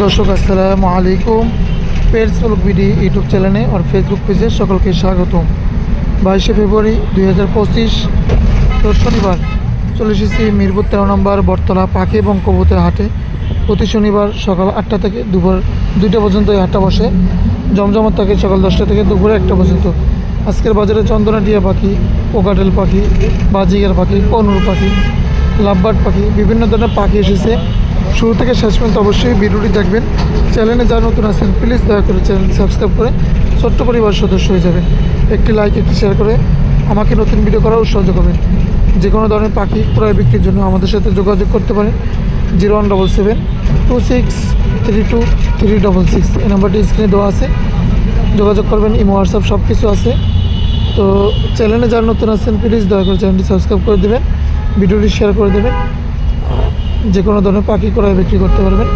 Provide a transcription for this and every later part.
দর্শক, আসসালামু আলাইকুম। পেটস ব্লগ বিডি ইউটিউব চ্যানেলে আর ফেসবুক পেজে সকলকে স্বাগতম। বাইশে ফেব্রুয়ারি দুই হাজার পঁচিশ শনিবার চলে এসেছি মিরপুর তেরো নম্বর বটতলা পাখি এবং কবুতের হাটে। প্রতি শনিবার সকাল আটটা থেকে দুপুর দুইটা পর্যন্ত এই হাটটা বসে। জমজমাট থাকে সকাল দশটা থেকে দুপুরে একটা পর্যন্ত। আজকের বাজারে চন্দনা টিয়া পাখি পোকাটেল পাখি, বাজিগার পাখি, কনুর পাখি, লাভবার্ড পাখি, বিভিন্ন ধরনের পাখি এসেছে। শুরু থেকে শেষ পর্যন্ত অবশ্যই ভিডিওটি দেখবেন। চ্যানেলে যারা নতুন আছেন প্লিজ দয়া করে চ্যানেল সাবস্ক্রাইব করে ছোট্ট পরিবার সদস্য হয়ে যাবেন। একটি লাইক একটি শেয়ার করে আমাকে নতুন ভিডিও করার উৎসাহ করবেন যে কোনো ধরনের পাখি ক্রয় বিক্রির জন্য আমাদের সাথে যোগাযোগ করতে পারেন। Zero one double seven two six three two three double six এই নাম্বারটি স্ক্রিনে দেওয়া আছে। যোগাযোগ করবেন ইমো হোয়াটসঅ্যাপ সব কিছু আছে। তো চ্যানেলে যারা নতুন আছেন প্লিজ দয়া করে চ্যানেলটি সাবস্ক্রাইব করে দেবেন। ভিডিওটি শেয়ার করে দেবেন। যে কোনো ধরনের পাখি ক্রয় বিক্রি করতে পারবেন।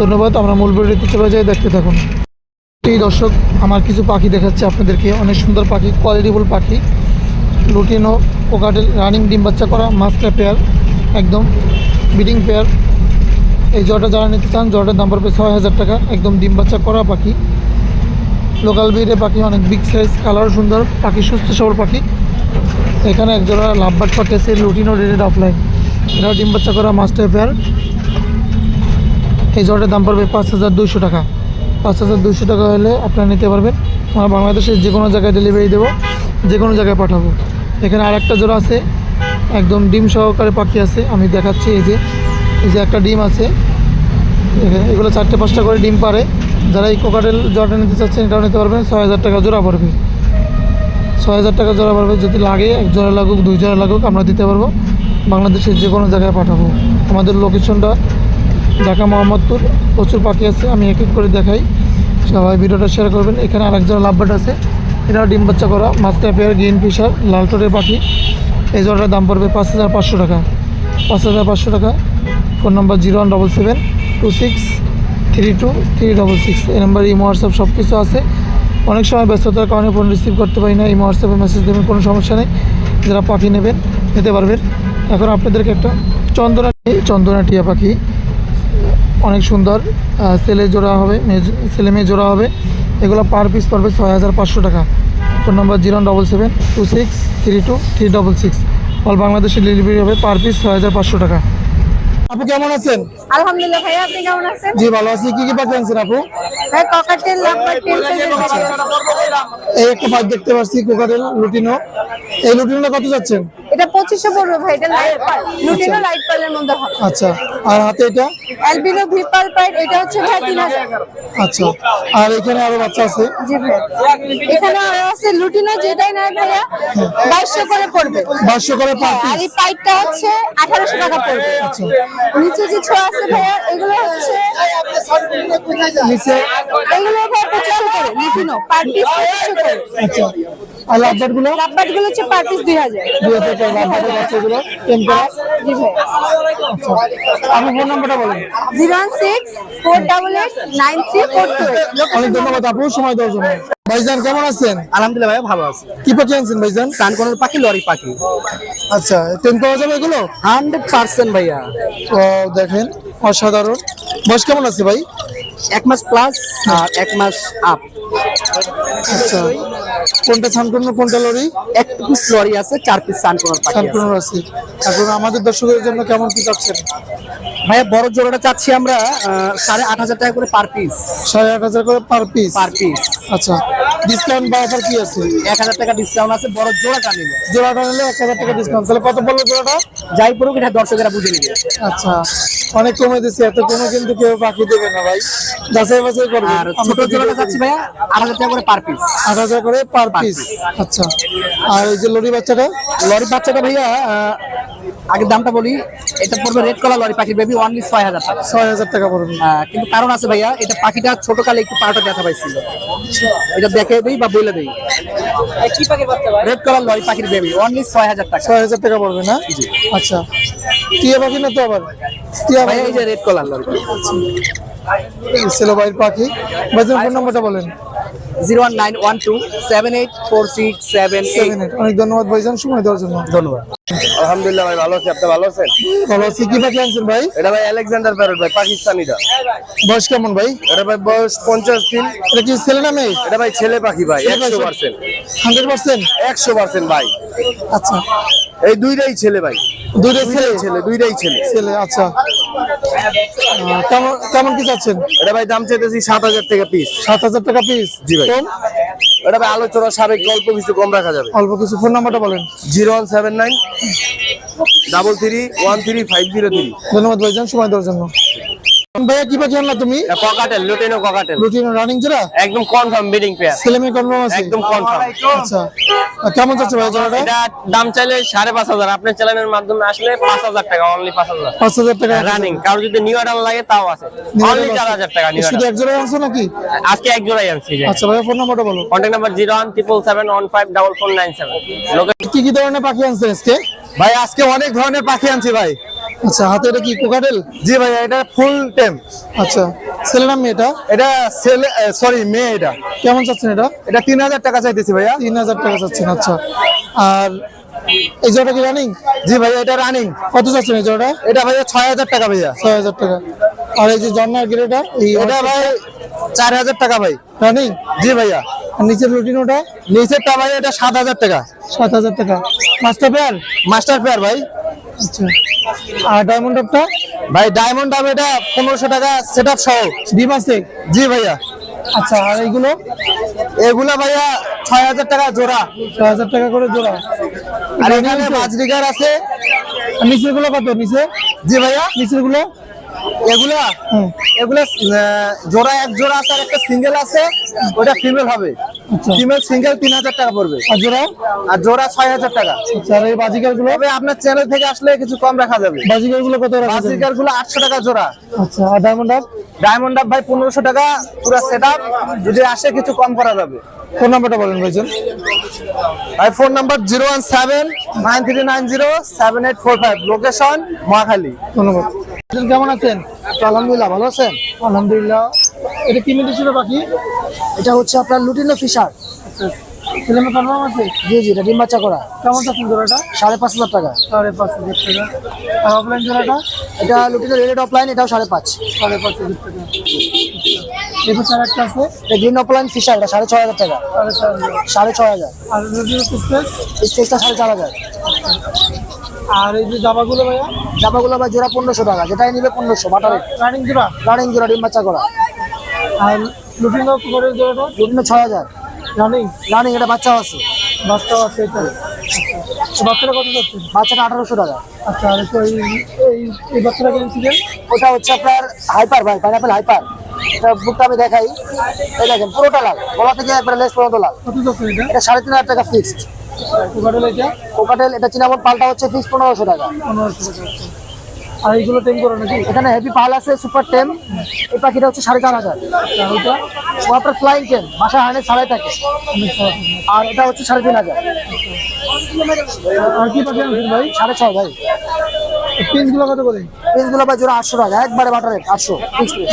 ধন্যবাদ, আমরা মূল ভিডিওতে চলে যাই, দেখতে থাকুন। এই দর্শক, আমার কিছু পাখি দেখাচ্ছে আপনাদেরকে। অনেক সুন্দর পাখি কোয়ালিটিফুল পাখি। লুটিনো, কোকাটেল, রানিং ডিম বাচ্চা করা, মাস্টার পেয়ার, একদম বিডিং পেয়ার। এই জটা যারা নিতে চান, জটার দাম পড়বে ছয় হাজার টাকা। একদম ডিম বাচ্চা করা পাখি। লোকাল ব্রিডের পাখি অনেক বিগ সাইজ কালার সুন্দর, পাখি সুস্থ সবল পাখি। এখানে একজোড়া লাভবাট পাখি আছে লুটিনো রেডেড অফলাইন এটাও ডিম বাচ্চা করা মাস্টার পেয়ার। এই জটের দাম পড়বে পাঁচ হাজার দুইশো টাকা। পাঁচ হাজার দুইশো টাকা হলে আপনারা নিতে পারবেন। আমরা বাংলাদেশের যে কোনো জায়গায় ডেলিভারি দেবো, যে কোনো জায়গায় পাঠাবো। এখানে আর একটা জোড়া আছে, একদম ডিম সহকারে পাখি আছে। আমি দেখাচ্ছি এই যে এই যে একটা ডিম আছে। এগুলো চারটে পাঁচটা করে ডিম পারে। যারা এই কোকাটেল জটা নিতে চাচ্ছেন, এটাও নিতে পারবেন। ছয় হাজার টাকা জোড়া পড়বে। ছয় হাজার টাকা জোড়া পড়বে। যদি লাগে, এক জোড়া লাগুক, দুই জোড়া লাগুক, আমরা দিতে পারব। বাংলাদেশের যে কোনো জায়গায় পাঠাবো। আমাদের লোকেশনটা ঢাকা মোহাম্মদপুর, প্রচুর পাখি আছে, আমি এক এক করে দেখাই। সবাই ভিডিওটা শেয়ার করবেন। এখানে আরেক জোড়া লাভবাট আছে। এটাও ডিম বাচ্চা করা মাস্টার পেয়ার, গ্রিন ফিশার, লাল টোটের পাখি। এই জোড়াটার দাম পড়বে পাঁচ হাজার পাঁচশো টাকা। পাঁচ হাজার পাঁচশো টাকা। Phone number zero one double seven two six three two three double six. এই নাম্বার ইমো, হোয়াটসঅ্যাপ সব কিছু আছে। অনেক সময় ব্যস্ততার কারণে ফোন রিসিভ করতে পারি না। ইমো, হোয়াটসঅ্যাপে মেসেজ দেবেন, কোনো সমস্যা নেই। যারা পাখি নেবেন, নিতে পারবেন। এখন আপনাদেরকে একটা চন্দনা চন্দনা টিয়া পাখি অনেক সুন্দর ছেলে জোড়া হবে মেয়ে জো- ছেলে মেয়ে জোড়া হবে। এগুলো পার পিস পড়বে ছয় হাজার পাঁচশো টাকা। Phone number zero double seven two six three two three double six. All বাংলাদেশে ডেলিভারি হবে পার পিস ছয় হাজার পাঁচশো টাকা। আপু কেমন আছেন? আলহামদুলিল্লাহ ভাইয়া আপনি কেমন আছেন? জি ভালো আছি। কি কি পাখি আনছেন আপু? ভাই ককাটেল লাম্বার টেল এই একটা পাখি দেখতে পাচ্ছি কোকাটেল লুটিনো এই লুটিনোটা কত যাচ্ছেন? এটা পঁচিশশো পড়বে ভাই এটা লাইট লুটিনো লাইট পালের মধ্যে হবে। আচ্ছা আর হাতে এটা? অ্যালবিনো ভিপাল পাইট এটা হচ্ছে ভাই তিন হাজার। আচ্ছা আর এখানে আরও বাচ্চা আছে? জি ভাই। এখানে আরও আছে লুটিনো যেটাই নয় ভাইয়া বাইশশো করে পড়বে। বারশো করে পার হ্যাঁ, আর এই পাইপটা হচ্ছে আঠারোশো টাকা পড়বে। আচ্ছা। নিচে যে ছোঁয়া আছে ভাইয়া এগুলো হচ্ছে নিচে? এগুলো ভাই পঁচিশশো করে লুটিনো পার পিস পঁচিশশো করে। আচ্ছা। আর লাভবাটগুলো লাভবাটগুলো হচ্ছে পার পিস দুই হাজার। দুই হাজার টাকা লাভবাটের বাচ্চাগুলো টেম্পার জি ভাই। ফোন নাম্বারটা বলুন। Zero one six four double eight nine three four two অনেক ধন্যবাদ আপু সময় দেওয়ার জন্য। ভাইজান কেমন আছেন? আলহামদুলিল্লাহ ভাই ভালো আছি। কি পাখি আনছেন ভাইজান? সানকনের পাখি লরি পাখি। আচ্ছা টেন পাওয়া যাবে এগুলো? হান্ড্রেড পার্সেন্ট ভাইয়া। তো দেখেন অসাধারণ। বয়স কেমন আছে ভাই? এক মাস প্লাস আর এক মাস আপ আচ্ছা কোনটা ছানকুন্ন কোনটা লরি? এক পিস লরি আছে চার পিস সানকনের পাখি আছে। আছে। এখন আমাদের দর্শকদের জন্য কেমন কি চাচ্ছেন? ভাইয়া বড় জোড়াটা চাচ্ছি আমরা সাড়ে আট হাজার টাকা করে পার পিস সাড়ে আট হাজার করে পার পিস পার পিস আচ্ছা ডিসকাউন্ট বা অফার কি আছে? এক হাজার টাকা ডিসকাউন্ট আছে বড় জোড়াটা নিলে জোড়াটা নিলে এক হাজার টাকা ডিসকাউন্ট তাহলে কত পড়ল জোড়াটা? যাই পড়ুক এটা দর্শকেরা বুঝে নিবে। আচ্ছা অনেক কমে দিচ্ছে এত কোনো কিন্তু কেউ বাকি দেবে না ভাই। যাচাই বাছাই করবে। আর ছোট জোড়াটা চাচ্ছি ভাইয়া আট হাজার টাকা করে পার পিস আট হাজার করে পার পিস আচ্ছা আর এই যে লরি বাচ্চাটা? লরি বাচ্চাটা ভাইয়া আগের দামটা বলি এটা পড়বে রেড কালার লরি পাখি বেবি অনলি ছয় হাজার টাকা। ছয় হাজার টাকা পড়বে। কিন্তু কারণ আছে ভাইয়া এটা পাখিটা ছোট কালে একটু পাটা ব্যথা পাইছিল। এটা দেখে দিই বা বলে দিই। রেড কালার লরি পাখির বেবি অনলি ছয় হাজার টাকা। ছয় হাজার টাকা পড়বে না? আচ্ছা। টিয়া পাখি না তো আবার? টিয়া ভাইয়া এই যে রেড কালার লরি ছিল ভাইয়ের পাখি। ভাইজান ফোন নাম্বারটা বলেন। Zero one nine one two seven eight four six seven seven eight. অনেক ধন্যবাদ ভাইজান সময় দেওয়ার জন্য। ধন্যবাদ। আলহামদুলিল্লাহ ভাই ভালো আছি। আপনি ভালো আছেন? ভালো আছি। কি পাখি আনছেন ভাই? এটা ভাই আলেকজান্ডার প্যারট ভাই পাকিস্তানিটা বয়স কেমন ভাই? এটা ভাই বয়স পঞ্চাশ দিন। এটা কি ছেলে না মেয়ে? এটা ভাই ছেলে পাখি ভাই একশো পার্সেন্ট। Hundred percent? একশো পার্সেন্ট ভাই। আচ্ছা। এই দুইটাই ছেলে ভাই। দুইটা ছেলে? ছেলে দুইটাই ছেলে। ছেলে আচ্ছা। কেমন কেমন কি চাচ্ছেন এটা ভাই দাম চাইতেছি সাত হাজার টাকা পিস সাত হাজার টাকা পিস জি ভাই। এটা আলোচনা সাবেক গল্প কিছু কম রাখা যাবে। অল্প কিছু ফোন নাম্বারটা বলেন। Zero one seven nine double three one three five zero three. ধন্যবাদ ভাইজান সময় দেওয়ার জন্য। ভাইয়া কি পাখি আনলা তুমি? Cockatiel lutino cockatiel lutino running জোড়া? একদম কনফার্ম বিডিং পেয়ার ছেলে কনফার্ম আছে? একদম কনফার্ম আচ্ছা। কেমন যাচ্ছে ভাই জোড়াটা? এটা দাম চাইলে সাড়ে পাঁচ হাজার। আপনার চ্যানেলের মাধ্যমে আসলে পাঁচ হাজার টাকা অনলি পাঁচ হাজার। পাঁচ হাজার টাকা রানিং কারও যদি নিউ অর্ডার লাগে তাও আছে। অনলি চার হাজার টাকা নিউ শুধু এক জোড়া আনছো নাকি? আজকে এক জোড়াই আনছি আচ্ছা ভাইয়া ফোন নাম্বারটা বলো। Contact number zero one triple seven one five double four nine seven কি কি ধরনের পাখি আনছেন আজকে? ভাই আজকে অনেক ধরনের পাখি আনছি ভাই। আচ্ছা হাতে এটা কি কোকাটেল? জি ভাই এটা ফুল টেম। আচ্ছা ছেলে নাম মেয়েটা? এটা ছেলে সরি মেয়ে এটা। কেমন চাচ্ছেন এটা? এটা তিন হাজার টাকা চাইতেছি ভাইয়া। তিন হাজার টাকা চাচ্ছেন আচ্ছা। আর এই জোড়াটা কি রানিং জি ভাইয়া এটা রানিং কত চাচ্ছেন এই জোড়াটা? এটা ভাইয়া ছয় হাজার টাকা ভাইয়া। ছয় হাজার টাকা। আর এই যে জন্নার গিরেটা এটা ভাই চার হাজার টাকা ভাই। রানিং জি ভাইয়া। আর নিচের রুটিন ওটা? নিচেরটা ভাই এটা সাত হাজার টাকা। সাত হাজার টাকা। মাস্টার পেয়ার মাস্টার পেয়ার ভাই। আচ্ছা। আর ডায়মন্ড আপটা ভাই ডায়মন্ড আপ এটা পনেরোশো টাকা সেট আপ সহ। ডিম আছে? জি ভাইয়া। আচ্ছা আর এইগুলো এগুলা ভাইয়া ছয় হাজার টাকা জোড়া। ছয় হাজার টাকা করে জোড়া। আর এখানে বাজরিকার আছে। নিচেরগুলো কত? নিচে? জি ভাইয়া। নিচেরগুলো এগুলা? এগুলা জোড়া এক জোড়া আছে আর একটা সিঙ্গেল আছে ওটা ফিমেল হবে। আচ্ছা। ফিমেল সিঙ্গেল তিন হাজার টাকা পড়বে। আর জোড়া? আর জোড়া ছয় হাজার টাকা। আচ্ছা আর এই বাজিকারগুলো আপনার চ্যানেল থেকে আসলে কিছু কম রাখা যাবে। বাজিকারগুলো কত? বাজরিকারগুলো আটশো টাকা জোড়া। আচ্ছা আর ডায়মন্ড আপ ডায়মন্ড আপ ভাই পনেরোশো টাকা পুরো সেট আপ যদি আসে কিছু কম করা যাবে। ফোন নাম্বারটা বলেন ভাইজান। ভাই phone number zero one seven nine three nine zero seven eight four five location Mohakhali ধন্যবাদ। কেমন আছেন? আলহামদুলিল্লাহ ভালো আছেন? আলহামদুলিল্লাহ। এটা কি ছিল বাকি এটা হচ্ছে আপনার লুটিনো ফিশার। ছেলে কনফার্ম আছে? জি জি এটা ডিম বাচ্চা করা। কেমন চাচ্ছেন জোড়াটা? সাড়ে পাঁচ হাজার টাকা। সাড়ে পাঁচ হাজার টাকা। আর অফলাইন জোড়াটা? এটা লুটিনো রেড অফলাইন এটাও সাড়ে পাঁচ। সাড়ে পাঁচ হাজার টাকা। এবার চার একটা আছে? এটা গ্রিন অফলাইন ফিশার এটা সাড়ে ছয় হাজার টাকা। সাড়ে হাজার। সাড়ে ছয় হাজার। আর স্পেস? স্টেজটা সাড়ে চার হাজার। আর এই যে জামাগুলো ভাইয়া? জামাগুলো আবার জোড়া পনেরোশো টাকা যেটাই নিবে পনেরোশো বাটারে রানিং জোড়া? রানিং জোড়া ডিম বাচ্চা করা। আর লুটিন করে জোড়াটা? লুটিনো ছয় হাজার। রানিং রানিং এটা বাচ্চাও আছে। বাচ্চাও আছে এটা? কত যাচ্ছে? বাচ্চাটা আঠারোশো টাকা। আচ্ছা আর তো এই এই ওটা হচ্ছে আপনার হাইপার ভাই পাইনাপেল হাইপার বুকটা আমি দেখাই। এই দেখেন পুরোটা লাল। গলা থেকে একবার লেস পর্যন্ত লাল। কত যাচ্ছে এটা? এটা সাড়ে তিন হাজার টাকা ফিক্সড কোকাটেল এটা? চিনামন পাল্টা হচ্ছে ফিক্স পনেরোশো টাকা। আছে। আর এইগুলো টেম করো নাকি? এখানে হেভি পাল আছে সুপার টেম। এই পাখিটা হচ্ছে সাড়ে চার হাজার। আপনার ফ্লাইং টেম বাসা হানে ছাড়াই থাকে। আর এটা হচ্ছে সাড়ে তিন হাজার। আর কি পাখি আনছেন ভাই? সাড়ে ছয় ভাই। পিসগুলো কত করে? পিসগুলো ভাই জোড়া আটশো টাকা একবারে বাটার রেট আটশো।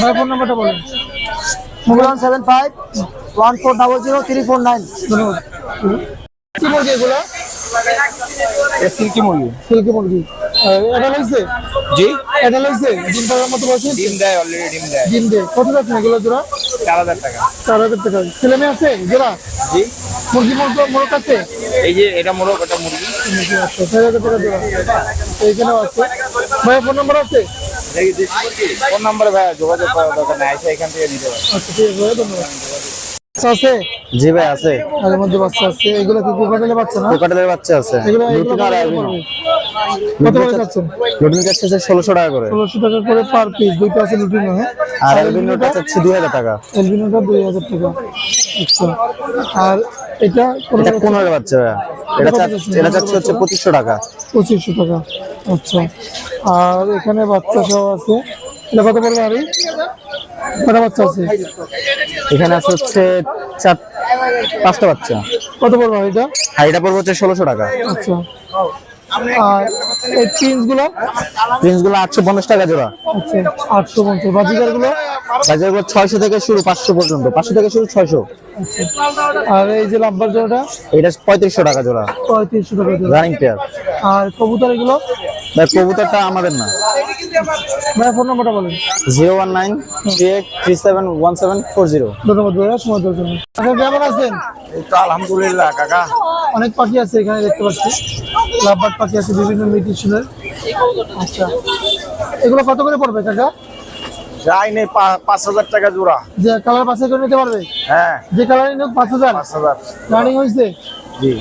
ভাই ফোন নাম্বারটা বলেন। One seven five one four double zero three four nine ধন্যবাদ। কি মুরগি এগুলো? সিল্কি মুরগি। সিল্কি মুরগি। এটা লাগছে জি। এটা লাগছে ডিম পাড়ার মতো বসে ডিম দেয় অলরেডি ডিম দেয়। ডিম দে কত যাচ্ছে এগুলো জোড়া? চার হাজার টাকা। চার হাজার টাকা। ছেলে মেয়ে আছে? জোড়া? জি। মুরগি মুরগি মোরগ আছে? এই যে এটা মোরগ এটা মুরগি। আছে। চার হাজার টাকা জোড়া। এইখানেও আছে। ভাই ফোন নাম্বার আছে? ফোন নাম্বার ভাই যোগাযোগ করার দরকার নাই। এখান থেকে নিতে পারেন আচ্ছা ঠিক আছে ধন্যবাদ। আছে? জি ভাই আছে। এর মধ্যে বাচ্চা আছে। এগুলো কি কোকাটেলে বাচ্চা না? কোকাটেলের বাচ্চা আছে। এগুলো করে কত করে যাচ্ছেন লুটিন টাকা করে। ষোলোশো টাকা করে পার পিস দুইটা আছে লুটিনো হ্যাঁ? আর অ্যালবিনোটা চাচ্ছে দুই হাজার টাকা। এলবিনোটা দুই হাজার টাকা। আচ্ছা। আর এটা এটা বাচ্চা এটা এটা চাচ্ছে হচ্ছে পঁচিশশো টাকা। পঁচিশশো টাকা। আচ্ছা। আর এখানে বাচ্চা সহ আছে। এটা কত পড়বে আরই কটা বাচ্চা আছে? এখানে আছে হচ্ছে চার পাঁচটা বাচ্চা। কত পড়বে এটা এটা পড়বে হচ্ছে ষোলোশো টাকা। আচ্ছা। আর এই প্রিন্সগুলো? আটশো পঞ্চাশ টাকা জোড়া। আচ্ছা আটশো পঞ্চাশ। বাজিকারগুলো বাজারগুলো ছয়শো থেকে শুরু পাঁচশো পর্যন্ত। পাঁচশো থেকে শুরু ছয়শো। আচ্ছা। আর এই যে লাম্বার জোড়াটা? এটা পঁয়ত্রিশশো টাকা জোড়া। পঁয়ত্রিশশো টাকা জোড়া। রানিং পেয়ার আর কবুতর এগুলো? ভাই কবুতরটা আমাদের না। ফোন নাম্বারটা বলেন। Zero one nine three eight three seven one seven four zero. ধন্যবাদ ভাইয়া সময় দেওয়ার জন্য। আচ্ছা কেমন আছেন? এই তো আলহামদুলিল্লাহ কাকা। অনেক পাখি আছে এখানে দেখতে পাচ্ছি। লাভবার্ড পাখি আছে বিভিন্ন মিউটিশনের আচ্ছা। এগুলো কত করে পড়বে কাকা? যাই নেই পাঁচ হাজার টাকা জোড়া। যে কালার পাশে করে নিতে পারবে? হ্যাঁ। যে পাঁচ হাজার। পাঁচ হাজার। রানিং হয়েছে? জি।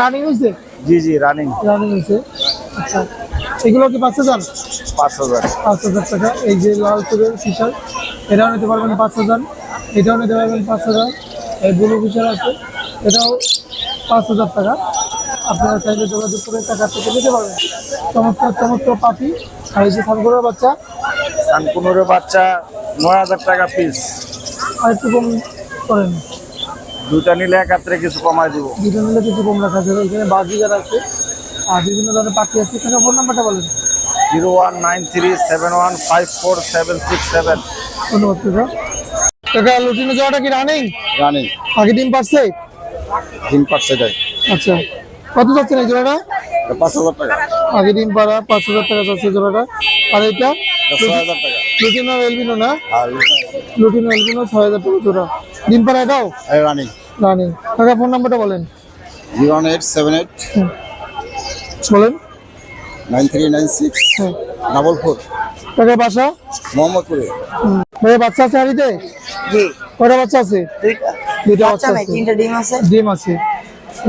রানিং হয়েছে? জি জি রানিং রানিং হয়েছে। আচ্ছা এগুলো কি পাঁচ হাজার? পাঁচ হাজার। পাঁচ হাজার টাকা। এই যে লাল চুলের ফিশার এটাও নিতে পারবেন পাঁচ হাজার। এটাও নিতে পারবেন পাঁচ হাজার। এই ব্লু ফিশার আছে এটাও পাঁচ হাজার টাকা। আপনারা চাইলে যোগাযোগ করে টাকা থেকে নিতে পারবেন। চমৎকার চমৎকার পাখি। আর এই যে সানগুলোর বাচ্চা। সানকুনুরের বাচ্চা নয় হাজার টাকা পিস আর একটু কম করেন। দুটা নিলে একাত্রে কিছু কমায় দিব। দুটো নিলে কিছু কম রাখা যাবে। এখানে বাজিগার আছে আর বিভিন্ন ধরনের পাখি আছে। এখানে ফোন নাম্বারটা বলেন। Zero one nine three seven one five four seven six seven. ধন্যবাদ কাকা লুটিনো যাওয়াটা কি রানিং রানিং আগে ডিম পারছে? তিন পার্সে যায় আচ্ছা। কত যাচ্ছে না জোড়াটা? পাঁচ হাজার টাকা। আগে ডিম পাড়া পাঁচ হাজার টাকা যাচ্ছে জোড়াটা। আর এটা টাকা। লুটিনো এলবিনো না? আর লুটিনো এলবিনো ছয় হাজার টাকা জোড়া। ডিম পাড়া এটাও? রানিং রানিং কাকা ফোন নাম্বারটা বলেন। Zero one eight seven eight বলেন। নাইন থ্রি নাইন সিক্স হ্যাঁ। Double four. কাকা বাসা মোহাম্মদপুরে। ভাইয়া বাচ্চা আছে হাড়িতে? জি। বাচ্চা আছে? দুইটা। বাচ্চা বাচ্চা আছে। তিনটা ডিম আছে। ডিম আছে।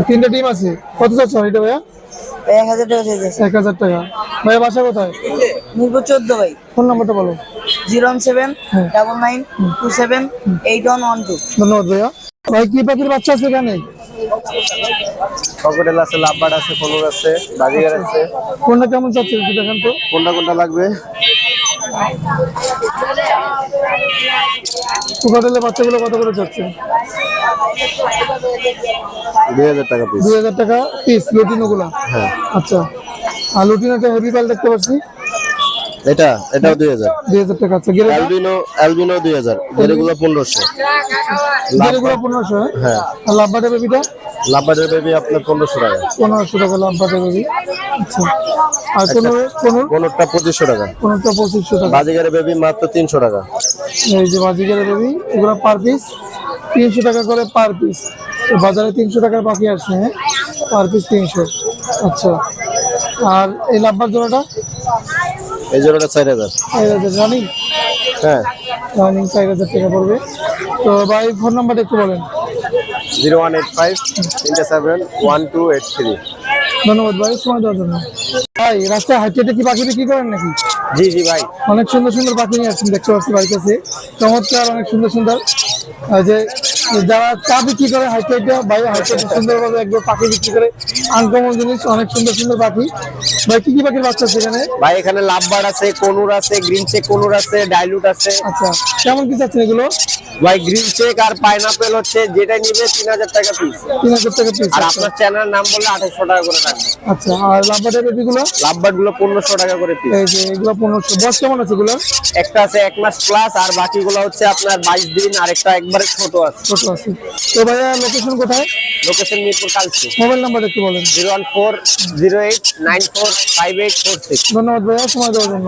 তিনটা ডিম আছে। কত যাচ্ছে হাড়িটা ভাইয়া? এক হাজার টাকা চাইতেছে এক হাজার টাকা। ভাইয়া বাসা কোথায়? মিরপুর চোদ্দ ভাই। ফোন নাম্বারটা বলো। জিরো ওয়ান সেভেন হ্যাঁ। Double nine two seven eight one one two. ধন্যবাদ ভাইয়া। ভাই কি পাখির বাচ্চা আছে এখানে? ককটেল আছে লাভবার্ড আছে ফলুর আছে বাজিগার আছে। কোনটা কেমন চাচ্ছে একটু দেখান তো? কোনটা কোনটা লাগবে? কোকাটেলের বাচ্চাগুলো কত করে চাচ্ছে দুই হাজার টাকা পিস দুই হাজার টাকা পিস লুটিনো গুলা আচ্ছা। আর লুটিনোটা হেভি পাল দেখতে পাচ্ছি? এটা এটাও দুই হাজার। দুই হাজার টাকা আচ্ছা গেলে অ্যালবিনো অ্যালবিনো দুই হাজার। এগুলো পনেরোশো। গুলো পনেরোশো হ্যাঁ? হ্যাঁ। আর লাভবাটা বেবিটা? লাভবার্ডের বেবি আপনার পনেরোশো টাকা। পনেরোশো টাকা লাভবাটা বেবি। আচ্ছা। আর কোনো কোনো কোনোটা টাকা। কোনোটা পঁচিশশো টাকা। বাজিগারের বেবি মাত্র তিনশো টাকা। এই যে বাজিকারের বেবি এগুলো পার পিস তিনশো টাকা করে পার পিস। বাজারে তিনশো টাকার পাখি আসছে হ্যাঁ? পার পিস তিনশো। আচ্ছা। আর এই লাভবার জোড়াটা? এই জোড়াটা চার হাজার। যে রানিং হ্যাঁ। রানিং চার হাজার টাকা পড়বে। তো ভাই ফোন নাম্বারটা একটু বলেন। জিরো ওয়ান এইট ফাইভ তিনটে seven one two eight three ধন্যবাদ ভাই সময় দেওয়ার জন্য। ভাই রাস্তায় হাইটেটে কি পাখি বিক্রি করেন নাকি? জি জি ভাই। অনেক সুন্দর সুন্দর পাখি নিয়ে আসছেন দেখতে পাচ্ছি বাড়ির কাছে চমৎকার অনেক সুন্দর সুন্দর। যে যারা চা বিক্রি করে হাইটেটে বাইরে হাইটেটে সুন্দরভাবে একবার পাখি বিক্রি করে আনকমন জিনিস অনেক সুন্দর সুন্দর পাখি। ভাই কি কি পাখির বাচ্চা আছে এখানে? ভাই এখানে লাভবার্ড আছে কনুর আছে গ্রিন চেক কনুর আছে ডাইলুট আছে। আচ্ছা কেমন কি চাচ্ছেন এগুলো? ভাই গ্রিন চেক আর পাইনাপেল হচ্ছে যেটা নিবে তিন হাজার টাকা পিস তিন হাজার টাকা পিস আর আপনার চ্যানেল নাম বললে আঠাশশো টাকা করে রাখবে। আচ্ছা আর লাম্বাটের বেবিগুলো লাভবার্ডগুলো পনেরোশো টাকা করে পিস এই যে এগুলো পনেরোশো। বয়স কেমন আছে এগুলো একটা আছে এক মাস প্লাস আর বাকিগুলো হচ্ছে আপনার বাইশ দিন আর একটা একবারে ছোট আছে। আছে। তো ভাইয়া লোকেশন কোথায়? Location Mirpur Kalshi mobile number একটু বলেন। Zero one four zero eight nine four five eight four six. ধন্যবাদ ভাইয়া সময় দেওয়ার জন্য।